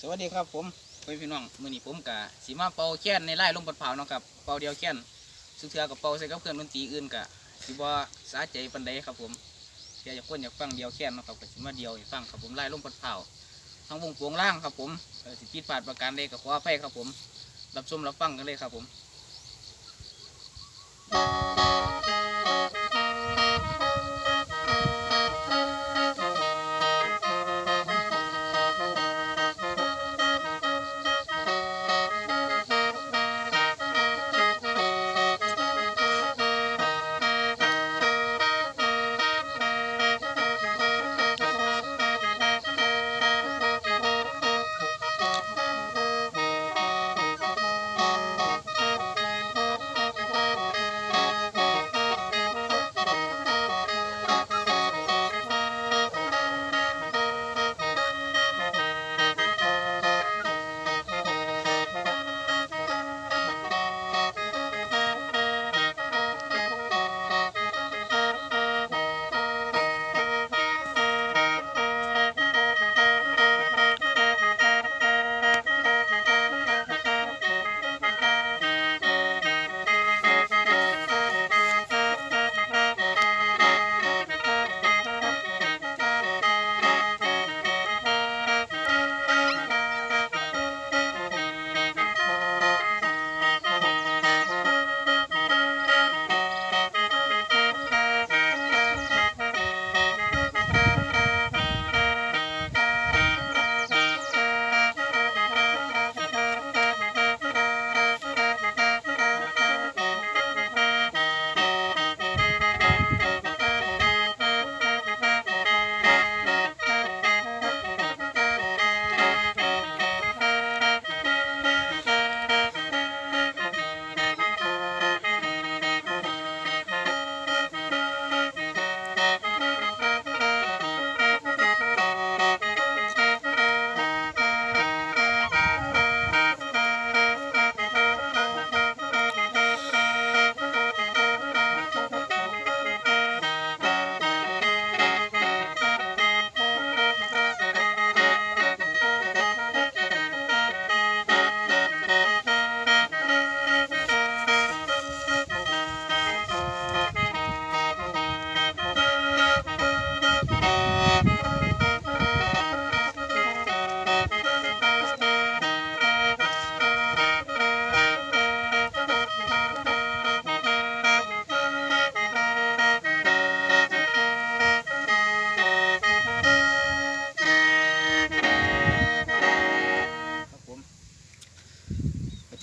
สวัสดีครับผมเพื่อนพี่น้องมื้อนี้ผมกะสีมาเป่าแค้นในไร่ลมปัดเผาเนาะครับเป่าเดียวแค้นสุเทือกับเป่าใส่กับเครื่องดนตรีอื่นกะสิบ่สาใจปันใดครับผมเพียอยากคนอยากฟังเดียวแค้นเนาะครับก็สิมาเดียวให้ฟังครับผมไร่ลมปัดเผาทั้งวงปวงล่างครับผมสิปิดปาดประการใดก็ขออภัยครับผมรับชมรับฟังกันเลยครับผม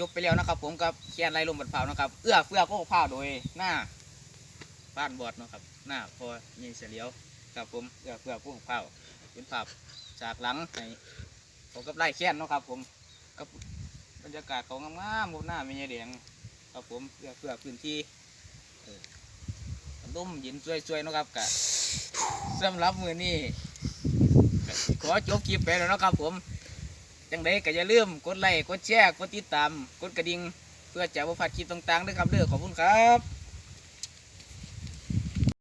บไปแล้วนะครับ ผมกับเคียนไรลมบัดเผานะครับ เอื้อเฟื้อโค้ข้าโดยหน้าบ้านบอดนะครับ หน้าพอยิงเสียเลียวครับผมเอื้อเฟื้อโค้ข้าเป็นภาพจากหลังในผมกับไล่เคียนนะครับ ผมกับบรรยากาศของงามๆบนหน้ามีเดียงครับผมเอื้อเฟื้อพื้นที่เออลมเย็นช่วยๆนะครับกะสำหรับมือนี้ขอจบคลิปไปแล้วนะครับผม จังไดก็อย่าลืมกดไลค์กดแชร์กดติดตาม กดกระดิ่งเพื่อจะบ่พลาดคลิปต่างๆด้วยครับเด้อขอบคุณครับ